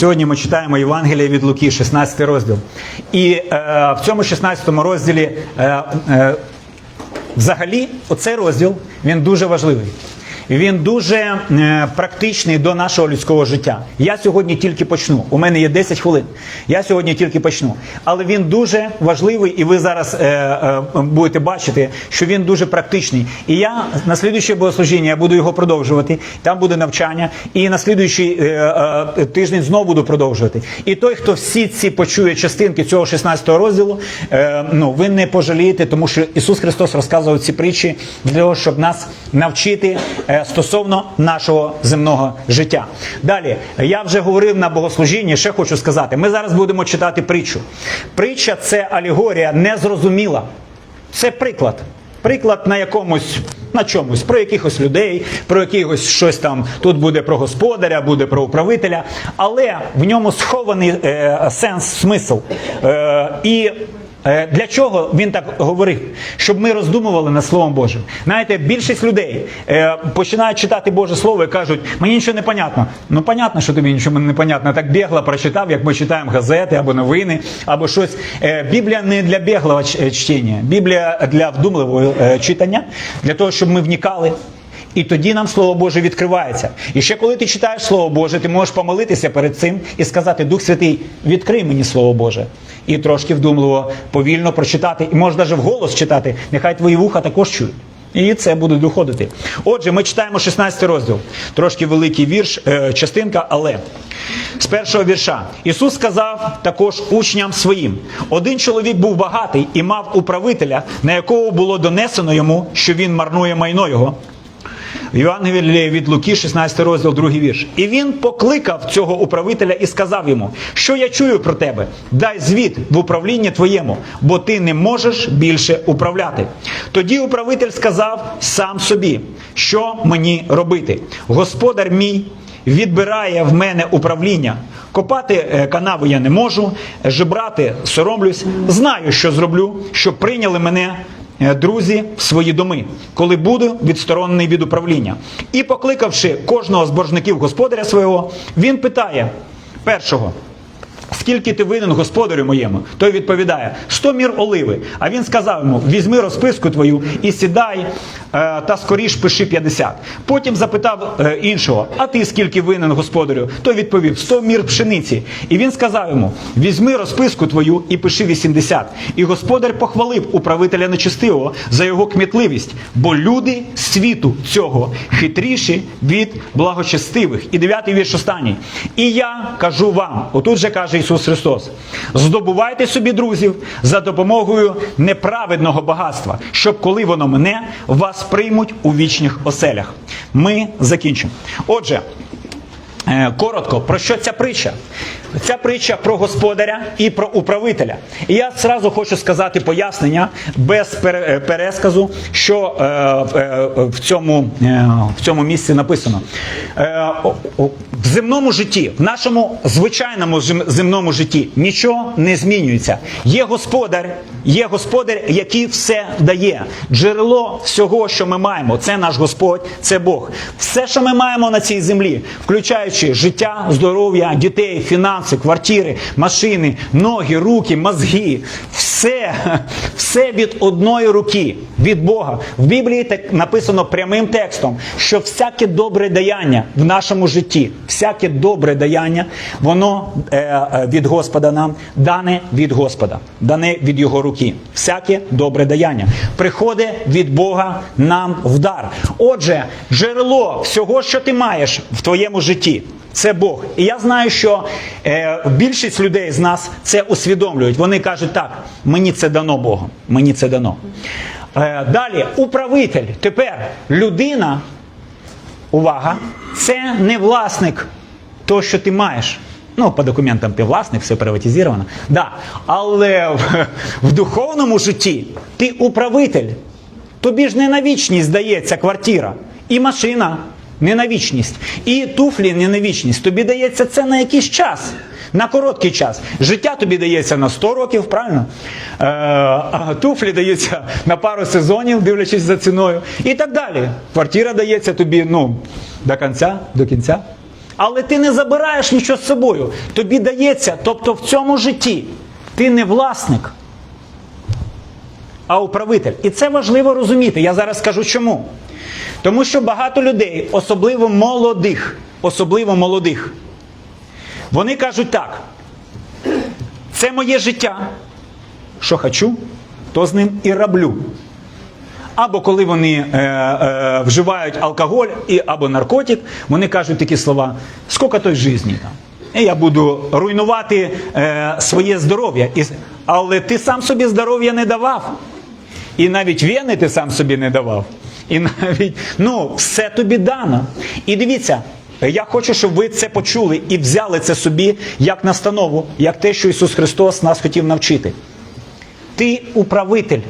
Сьогодні ми читаємо Євангеліє від Луки, 16 розділ. І е, в цьому 16 розділі е, е, взагалі оцей розділ він дуже важливий. Він дуже е, практичний до нашого людського життя. Я сьогодні тільки почну. У мене є 10 хвилин. Я сьогодні тільки почну. Але він дуже важливий, і ви зараз е, е, будете бачити, що він дуже практичний. І я на слідуюче богослужіння я буду його продовжувати. Там буде навчання, і на слідуючий е, е, тиждень знову буду продовжувати. І той, хто всі ці почує частинки цього 16 розділу, е, ну ви не пожалієте, тому що Ісус Христос розказував ці притчі для того, щоб нас навчити е, стосовно нашого земного життя. Далі я вже говорив на богослужінні. Ще хочу сказати: ми зараз будемо читати притчу. Притча це алегорія незрозуміла. Це приклад. Приклад на якомусь, на чомусь, про якихось людей, про якихось щось там. Тут буде про господаря, буде про управителя, але в ньому схований е, сенс, смисл. Е, і Для чого він так говорив? Щоб ми роздумували над Словом Божим. Знаєте, більшість людей е, починають читати Боже Слово і кажуть, мені нічого не понятно. Ну, понятно, що тобі нічого не понятно. Так бігло прочитав, як ми читаємо газети або новини, або щось. Е, Біблія не для біглого чтення, Біблія для вдумливого е, читання, для того, щоб ми вникали. І тоді нам Слово Боже відкривається. І ще коли ти читаєш Слово Боже, ти можеш помолитися перед цим і сказати: Дух Святий, відкрий мені Слово Боже. І трошки вдумливо, повільно прочитати, і можеш навіть вголос читати. Нехай твої вуха також чують. І це буде доходити. Отже, ми читаємо 16 розділ. Трошки великий вірш, е, частинка, але з першого вірша Ісус сказав також учням своїм: один чоловік був багатий і мав управителя, на якого було донесено йому, що він марнує майно його. В Євангелії від Луки, 16 розділ, другий вірш. І він покликав цього управителя і сказав йому, що я чую про тебе, дай звіт в управління твоєму, бо ти не можеш більше управляти. Тоді управитель сказав сам собі, що мені робити. Господар мій відбирає в мене управління. Копати е, канаву я не можу, жебрати соромлюсь. Знаю, що зроблю, щоб прийняли мене друзі в свої доми, коли буду відсторонений від управління. І покликавши кожного з боржників господаря свого, він питає першого. Скільки ти винен господарю моєму? Той відповідає: сто мір оливи. А він сказав йому: візьми розписку твою і сідай е, та скоріш пиши 50. Потім запитав е, іншого: А ти скільки винен господарю? Той відповів: сто мір пшениці. І він сказав йому: візьми розписку твою і пиши 80. І господар похвалив управителя нечестивого за його кмітливість, бо люди світу цього хитріші від благочестивих. І дев'ятий вірш останній. І я кажу вам, отут же каже Ісус Христос: здобувайте собі друзів за допомогою неправедного багатства, щоб коли воно мене, вас приймуть у вічних оселях. Ми закінчимо. Отже. Е, Коротко, про що ця притча? Ця притча про господаря і про управителя. І я зразу хочу сказати пояснення без е, пересказу, що е, в, цьому, в цьому місці написано. В земному житті, в нашому звичайному земному житті нічого не змінюється. Є господар, є господар, який все дає. Джерело всього, що ми маємо, це наш Господь, це Бог. Все, що ми маємо на цій землі, включаючи життя, здоров'я, дітей, фінанси, квартири, машини, ноги, руки, мозги, все, все від одної руки, від Бога. В Біблії так написано прямим текстом, що всяке добре даяння в нашому житті, всяке добре даяння, воно е, е, від Господа нам дане від Господа, дане від Його руки. Всяке добре даяння приходить від Бога нам в дар. Отже, джерело всього, що ти маєш в твоєму житті. Це Бог. І я знаю, що е, більшість людей з нас це усвідомлюють. Вони кажуть, так, мені це дано Богом. Мені це дано. Е, далі, управитель. Тепер людина, увага, це не власник того, що ти маєш. Ну, по документам ти власник, все приватизовано. Да. Але в, в духовному житті ти управитель. Тобі ж не на вічність здається квартира і машина не на вічність, і туфлі не на вічність. Тобі дається це на якийсь час. На короткий час. Життя тобі дається на 100 років, правильно? Е, а туфлі даються на пару сезонів, дивлячись за ціною. І так далі. Квартира дається тобі ну, до кінця, до кінця. Але ти не забираєш нічого з собою. Тобі дається, тобто в цьому житті ти не власник, а управитель. І це важливо розуміти. Я зараз скажу чому. Тому що багато людей, особливо молодих, особливо молодих, вони кажуть так: це моє життя. Що хочу, то з ним і роблю. Або коли вони е, е, вживають алкоголь і, або наркотик, вони кажуть такі слова: скільки той житті там. Я буду руйнувати е, своє здоров'я. Але ти сам собі здоров'я не давав. І навіть вени ти сам собі не давав. І навіть, ну, все тобі дано. І дивіться, я хочу, щоб ви це почули і взяли це собі як настанову, як те, що Ісус Христос нас хотів навчити. Ти управитель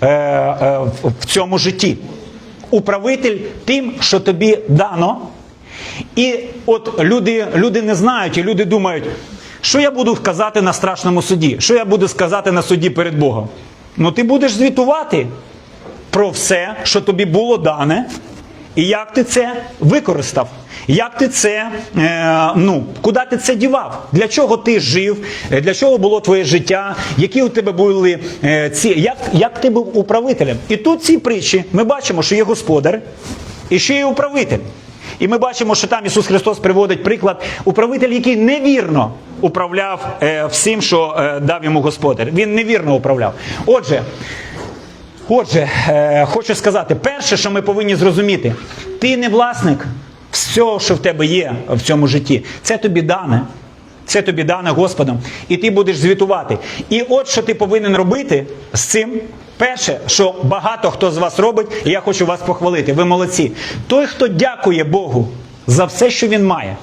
е, е, в- цьому житті. Управитель тим, що тобі дано. І от люди, люди не знають, і люди думають, що я буду казати на страшному суді, що я буду сказати на суді перед Богом. Ну ти будеш звітувати про все, що тобі було дане, і як ти це використав. Як ти це, е, ну, куди ти це дівав? Для чого ти жив? Е, Для чого було твоє життя? Які у тебе були е, ці, як, як ти був управителем? І тут в цій притчі ми бачимо, що є господар і ще є управитель. І ми бачимо, що там Ісус Христос приводить приклад управитель, який невірно управляв е, всім, що е, дав йому господар. Він невірно управляв. Отже, Отже, е, хочу сказати, перше, що ми повинні зрозуміти, ти не власник всього, що в тебе є в цьому житті. Це тобі дане. Це тобі дане Господом. І ти будеш звітувати. І от що ти повинен робити з цим. Перше, що багато хто з вас робить, і я хочу вас похвалити. Ви молодці. Той, хто дякує Богу за все, що він має.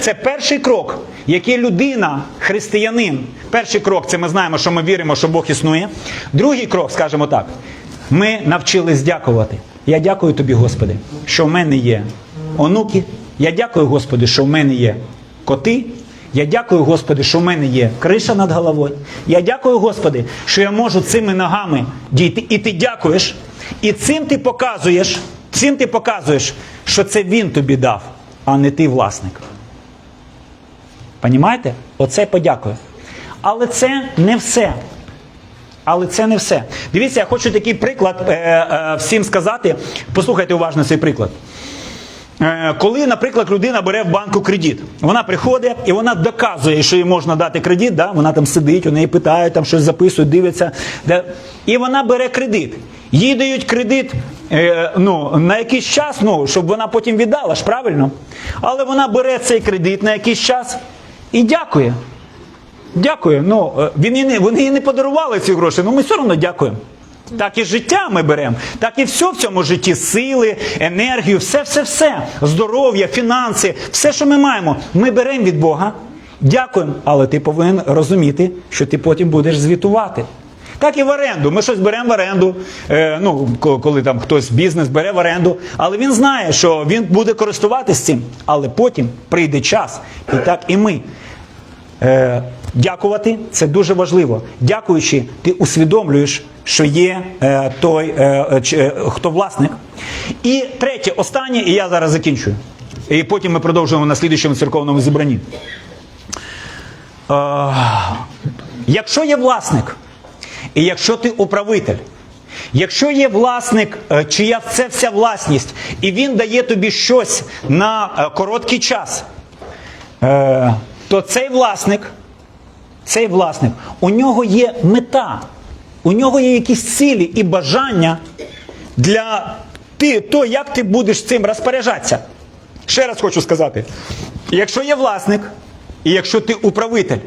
Це перший крок, який людина, християнин. Перший крок це ми знаємо, що ми віримо, що Бог існує. Другий крок, скажімо так, ми навчились дякувати. Я дякую тобі, Господи, що в мене є онуки. Я дякую, Господи, що в мене є коти. Я дякую, Господи, що в мене є криша над головою. Я дякую, Господи, що я можу цими ногами дійти. І ти дякуєш. І цим ти показуєш, цим ти показуєш, що це він тобі дав, а не ти власник. Понімаєте? Оце подякую. Але це не все. Але це не все. Дивіться, я хочу такий приклад е, е, всім сказати. Послухайте уважно цей приклад. Е, коли, наприклад, людина бере в банку кредит, вона приходить і вона доказує, що їй можна дати кредит, да? вона там сидить, у неї питають, там щось записують, дивиться. Де... І вона бере кредит. Їй дають кредит е, ну, на якийсь час, ну, щоб вона потім віддала ж, правильно? Але вона бере цей кредит на якийсь час і дякує. Дякую. Ну, е, він і не, вони їй не подарували ці гроші, але ми все одно дякуємо. Так і життя ми беремо, так і все в цьому житті, сили, енергію, все, все, все, здоров'я, фінанси, все, що ми маємо, ми беремо від Бога, дякуємо, але ти повинен розуміти, що ти потім будеш звітувати. Так і в оренду. Ми щось беремо в оренду. Е, ну, коли там хтось бізнес бере в оренду, але він знає, що він буде користуватись цим. Але потім прийде час, і так і ми. Е, дякувати це дуже важливо. Дякуючи, ти усвідомлюєш, що є е, той, е, е, е, хто власник. І третє, останнє, і я зараз закінчую. І потім ми продовжуємо на слідчому церковному зібранні. Е, якщо є власник, і якщо ти управитель, якщо є власник, е, чия це вся власність, і він дає тобі щось на е, короткий час, е, то цей власник, цей власник, у нього є мета, у нього є якісь цілі і бажання для ти, то, як ти будеш цим розпоряджатися. Ще раз хочу сказати: якщо є власник, і якщо ти управитель,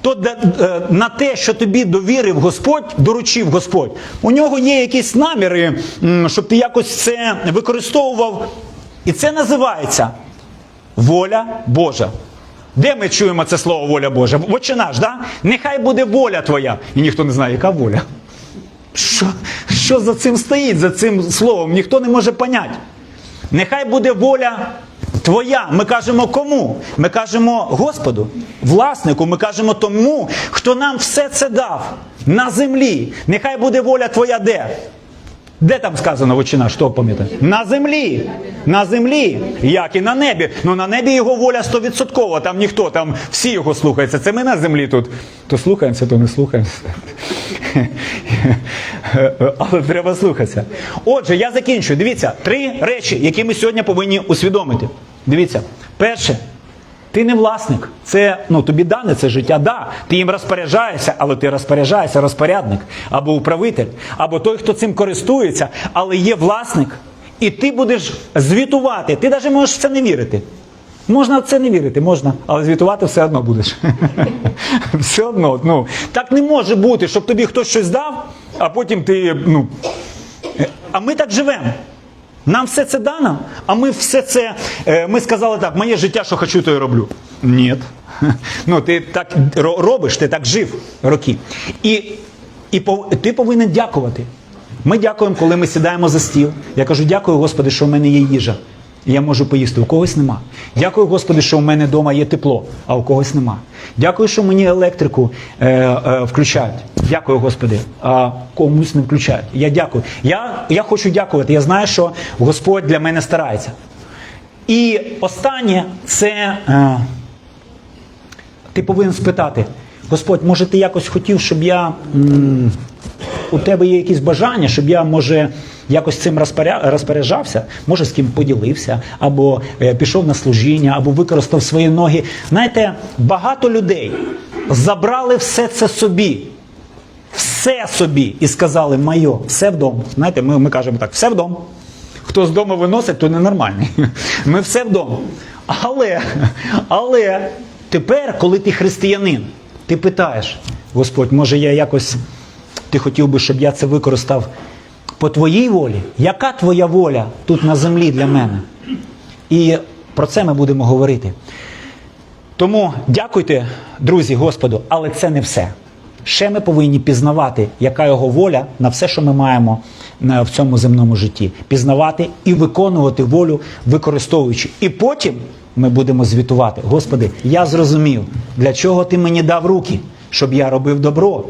то е, на те, що тобі довірив Господь, доручив Господь, у нього є якісь наміри, щоб ти якось це використовував. І це називається воля Божа. Де ми чуємо це слово воля Божа? Отче наш, да? Нехай буде воля твоя. І ніхто не знає, яка воля. Що, що за цим стоїть, за цим словом? Ніхто не може поняти. Нехай буде воля твоя. Ми кажемо кому? Ми кажемо Господу, власнику, ми кажемо тому, хто нам все це дав на землі. Нехай буде воля твоя де? Де там сказано вичина, що пам'ятає? На землі. На землі, як і на небі. Ну на небі його воля стовідсоткова, там ніхто, там всі його слухаються. Це ми на землі тут. То слухаємося, то не слухаємося. Але треба слухатися. Отже, я закінчую. Дивіться, три речі, які ми сьогодні повинні усвідомити. Дивіться, перше. Ти не власник. Це ну тобі дане це життя. Да, ти їм розпоряджаєшся, але ти розпоряджаєшся розпорядник або управитель, або той, хто цим користується, але є власник, і ти будеш звітувати. Ти навіть можеш в це не вірити. Можна в це не вірити, можна, але звітувати все одно будеш. все одно. Ну так не може бути, щоб тобі хтось щось дав, а потім ти ну. А ми так живемо. Нам все це дано, а ми все це. е, Ми сказали так, моє життя, що хочу, то й роблю. Ні. Ну, ти так робиш, ти так жив роки. І, і ти повинен дякувати. Ми дякуємо, коли ми сідаємо за стіл. Я кажу, дякую, Господи, що в мене є їжа. І я можу поїсти, у когось нема. Дякую, Господи, що в мене вдома є тепло, а у когось нема. Дякую, що мені електрику е, е, включають. Дякую, Господи, а комусь не включають. Я дякую. Я, я хочу дякувати. Я знаю, що Господь для мене старається. І останнє це е, ти повинен спитати: Господь, може, ти якось хотів, щоб я. м, у тебе є якісь бажання, щоб я, може, якось цим розпоря- розпоряджався, може, з ким поділився, або е, пішов на служіння, або використав свої ноги. Знаєте, багато людей забрали все це собі. Все собі і сказали майо, все вдома. Знаєте, ми, ми кажемо так, все вдома. Хто з дому виносить, то ненормальний. Ми все вдома. Але, але тепер, коли ти християнин, ти питаєш, Господь, може я якось ти хотів би, щоб я це використав по твоїй волі? Яка твоя воля тут на землі для мене? І про це ми будемо говорити. Тому дякуйте, друзі, Господу, але це не все. Ще ми повинні пізнавати, яка його воля на все, що ми маємо в цьому земному житті. Пізнавати і виконувати волю, використовуючи. І потім ми будемо звітувати. Господи, я зрозумів, для чого ти мені дав руки, щоб я робив добро.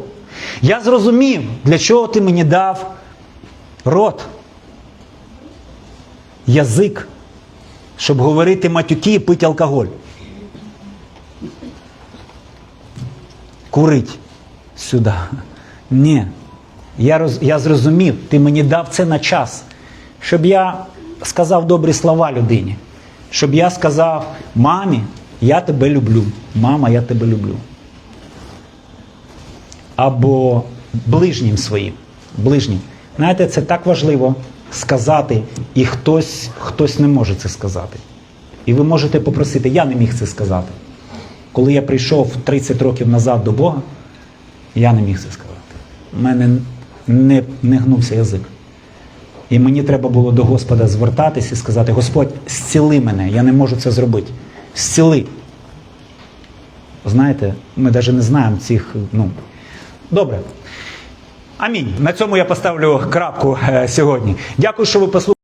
Я зрозумів, для чого ти мені дав рот, язик, щоб говорити матюки і пити алкоголь. Курить сюди. Ні. Я, роз, я зрозумів, ти мені дав це на час, щоб я сказав добрі слова людині, щоб я сказав мамі, я тебе люблю. Мама, я тебе люблю. Або ближнім своїм. Ближнім. Знаєте, це так важливо сказати, і хтось, хтось не може це сказати. І ви можете попросити, я не міг це сказати. Коли я прийшов 30 років назад до Бога, я не міг це сказати. У мене не, не гнувся язик. І мені треба було до Господа звертатись і сказати: Господь, зціли мене, я не можу це зробити. Зціли. Знаєте, ми навіть не знаємо цих. Ну, добре. Амінь. На цьому я поставлю крапку е, сьогодні. Дякую, що ви послухали.